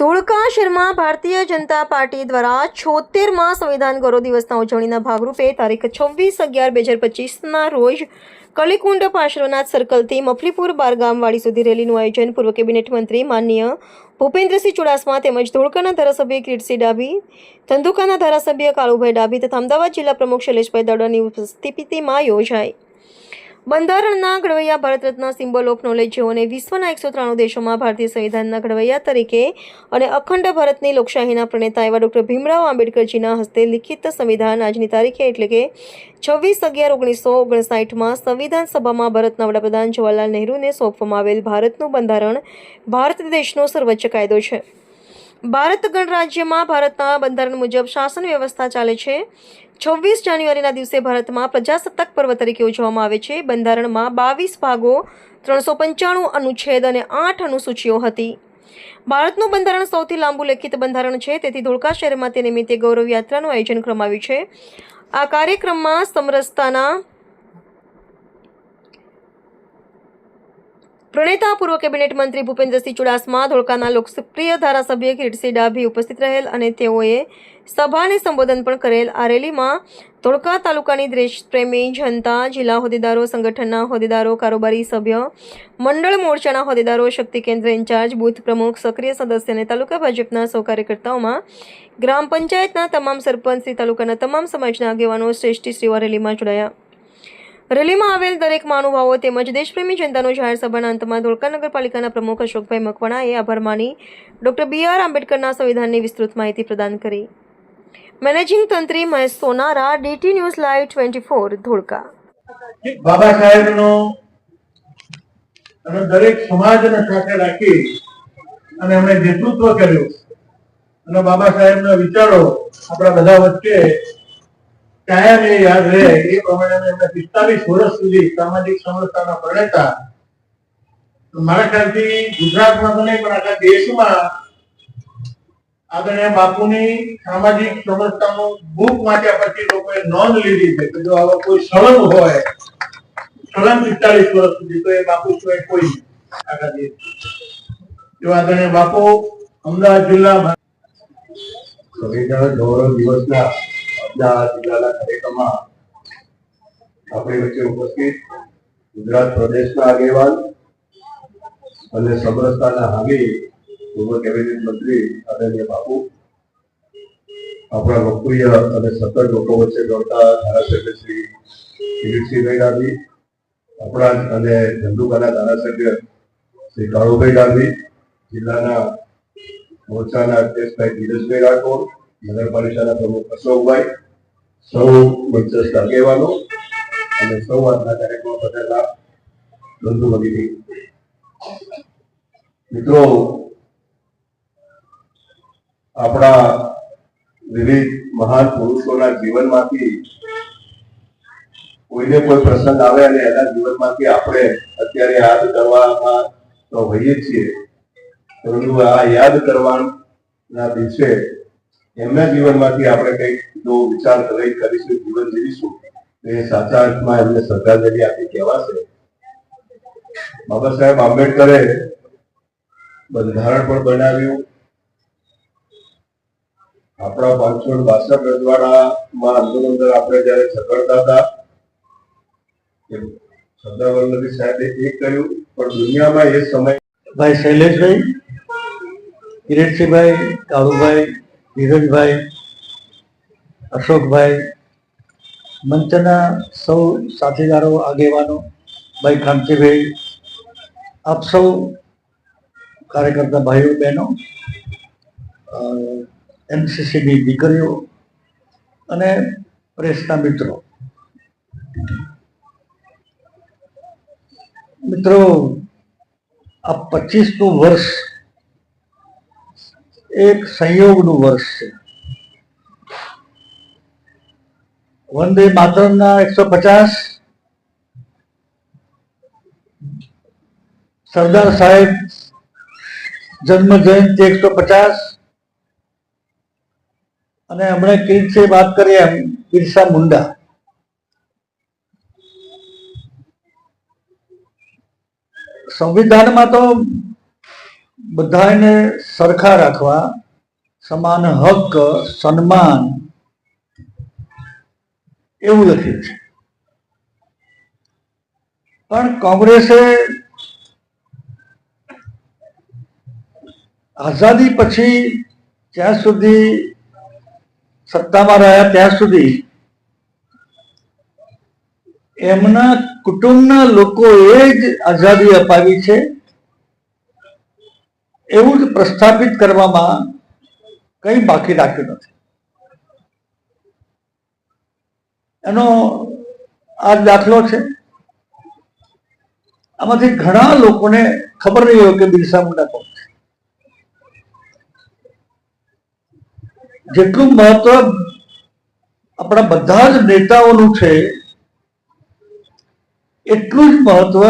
ધોળકા શહેરમાં ભારતીય જનતા પાર્ટી દ્વારા છોતેરમાં સંવિધાન ગૌરવ દિવસના ઉજવણીના ભાગરૂપે તારીખ છવ્વીસ અગિયાર બે હજાર પચીસના રોજ કલીકુંડ પાર્શ્વનાથ સર્કલથી મફલીપુર બારગામવાડી સુધી રેલીનું આયોજન પૂર્વ કેબિનેટ મંત્રી માનનીય ભૂપેન્દ્રસિંહ ચુડાસમા તેમજ ધોળકાના ધારાસભ્ય કિરીટસિંહ ડાભી, ધંધુકાના ધારાસભ્ય કાળુભાઈ ડાભી તથા અમદાવાદ જિલ્લા પ્રમુખ શૈલેષભાઈ દડોની ઉપસ્થિતિમાં યોજાઈ. બંધારણના ઘડવૈયા Bharat Ratna symbol of knowledge જેઓને વિશ્વના એકસો ત્રાણું દેશોમાં ભારતીય સંવિધાનના ઘડવૈયા તરીકે અને અખંડ ભારતની લોકશાહીના પ્રણેતા એવા ડૉક્ટર ભીમરાવ આંબેડકરજીના હસ્તે લિખિત સંવિધાન આજની તારીખે એટલે કે છવ્વીસ અગિયાર ઓગણીસો ઓગણસાઠમાં સંવિધાન સભામાં ભારતના વડાપ્રધાન જવાહરલાલ નહેરુને સોંપવામાં આવેલ ભારતનું બંધારણ ભારત દેશનો સર્વોચ્ચ કાયદો છે. ભારત ગણરાજ્યમાં ભારતના બંધારણ મુજબ શાસન વ્યવસ્થા ચાલે છે. છવ્વીસ જાન્યુઆરીના દિવસે ભારતમાં પ્રજાસત્તાક પર્વ તરીકે ઉજવવામાં આવે છે. બંધારણમાં બાવીસ ભાગો, ત્રણસો પંચાણું અનુચ્છેદ અને આઠ અનુસૂચિઓ હતી. ભારતનું બંધારણ સૌથી લાંબુ લેખિત બંધારણ છે. તેથી ધોળકા શહેરમાં તે નિમિત્તે ગૌરવ યાત્રાનું આયોજન કરવામાં આવ્યું છે. આ કાર્યક્રમમાં સમરસતાના પ્રણેતા પૂર્વ કેબિનેટ મંત્રી ભૂપેન્દ્રસિંહ ચુડાસમા, ધોળકાના લોકપ્રિય ધારાસભ્ય કિરીટસિંહ ડાભી ઉપસ્થિત રહેલ અને તેઓએ સભાને સંબોધન પણ કરેલ. આ રેલીમાં ધોળકા તાલુકાની દેશપ્રેમી જનતા, જિલ્લા હોદ્દેદારો, સંગઠનના હોદ્દેદારો, કારોબારી સભ્ય, મંડળ મોરચાના હોદ્દેદારો, શક્તિ કેન્દ્ર ઇન્ચાર્જ, બૂથ પ્રમુખ, સક્રિય સદસ્ય અને તાલુકા ભાજપના સૌ કાર્યકર્તાઓમાં ગ્રામ પંચાયતના તમામ સરપંચ, શ્રી તાલુકાના તમામ સમાજના આગેવાનો, શ્રેષ્ઠી શ્રીવા રેલીમાં જોડાયા. રેલીમાં આવેલ દરેક મહાનુભાવો તેમજ દેશપ્રેમી જનતાનો જાહેર સભાના અંતમાં ધોળકા નગરપાલિકાના પ્રમુખ અશોકભાઈ મકવાણાએ આભાર માની ડોક્ટર બી આર આંબેડકરના સંવિધાનની વિસ્તૃત માહિતી પ્રદાન કરી. Managing તંત્રી Mahesh Sonara, DT news live twenty four, Dholka. Baba સાહેબનો અને દરેક સમાજને સાથે રાખી અને એમણે નેતૃત્વ કર્યું. અને બાબા સાહેબના વિચારો આપણા બધા વચ્ચે કાયમ યાદ રહે, એ પ્રમાણે એમને પિસ્તાલીસ વર્ષ સુધી સામાજિક સમરસતાના પ્રણેતા મારા ખ્યાલથી ગુજરાતમાં તો નહીં, પણ આખા દેશમાં આદરણીય બાપુની સામાજિક સમરસતાનું બુક વાંચ્યા પછી લોકોએ નોંધ લીધી છે કે જો આવા કોઈ સળંગ હોય, સળંગ પિસ્તાલીસ વર્ષ સુધી, તો એ બાપુ સિવાય કોઈ આખા દેશ જો આદરણીય બાપુ અમદાવાદ જિલ્લા સંવિધાન ગૌરવ દિવસના અમદાવાદ અને સતત લોકો વચ્ચે દોડતા ધારાસભ્ય શ્રી કિરીટસિંહભાઈ ડાભી આપણા અને ધંધુકાના ધારાસભ્ય શ્રી કાળુભાઈ ડાભી જિલ્લાના મોરચાના અધ્યક્ષભાઈ ધીરજભાઈ રાઠોડ નગરપાલિકાના પ્રમુખ અશોકભાઈ, સૌ મંચસ્થ આગેવાનો અને સૌ આજના કાર્યક્રમમાં પધારેલા બંધુ વગેરે મિત્રો, આપણા વિવિધ મહાન પુરુષોના જીવનમાંથી કોઈને કોઈ પ્રસંગ આવે અને એના જીવનમાંથી આપણે અત્યારે યાદ કરવામાં તો હોઈએ છીએ. પરંતુ આ યાદ કરવાના દિવસે એમના જીવનમાંથી આપણે કંઈક જો વિચાર કરી કરીશું, જીવન જીવીશું. એ સાચા અર્થમાં એમને શ્રદ્ધાંજલિ આપી કહેવાશે. બાબા સાહેબ આંબેડકરે બંધારણ પણ બનાવ્યું. આપણા પાંચસો બાસઠ રજવાડામાં આંદોલન આપણે જયારે ઝઘડતા હતા સરદાર વલ્લભભાઈ સાહેબે એ કર્યું. પણ દુનિયામાં એ સમય ભાઈ શૈલેષભાઈ, કિરીટસિંહભાઈ, કાળુભાઈ ધીરજભાઈ, અશોકભાઈ, મંચના સૌ સાથીદારો, આગેવાનો, ભાઈ કાંતિભાઈ, આપ સૌ કાર્યકર્તા ભાઈઓ, બહેનો એનસીસીની દીકરીઓ અને પ્રેસના મિત્રો. મિત્રો, આ પચીસનું વર્ષ એક સંયોગનું વર્ષ છે. વંદે માતરમના એકસો પચાસ. સરદાર સાહેબ જન્મ જયંતિ એકસો પચાસ. અને હમણાં કિરીટસે વાત કરી એમ બિરસા મુંડા. સંવિધાનમાં તો બધાને સરખા રાખવા, સમાન હક, સન્માન એવું લખ્યું છે. પણ કોંગ્રેસે આઝાદી પછી જ્યાં સુધી સત્તામાં રહ્યા ત્યાં સુધી એમના કુટુંબના લોકોએ જ આઝાદી અપાવી છે. એવું જ પ્રસ્થાપિત કરવામાં કંઈ બાકી રાખ્યું નથી. એનો આ દાખલો છે. આમાંથી ઘણા લોકોને ખબર નહીં હોય કે બિરસા મુંડા કોણ છે. જેટલું મહત્વ આપણા બધા જ નેતાઓનું છે, એટલું જ મહત્વ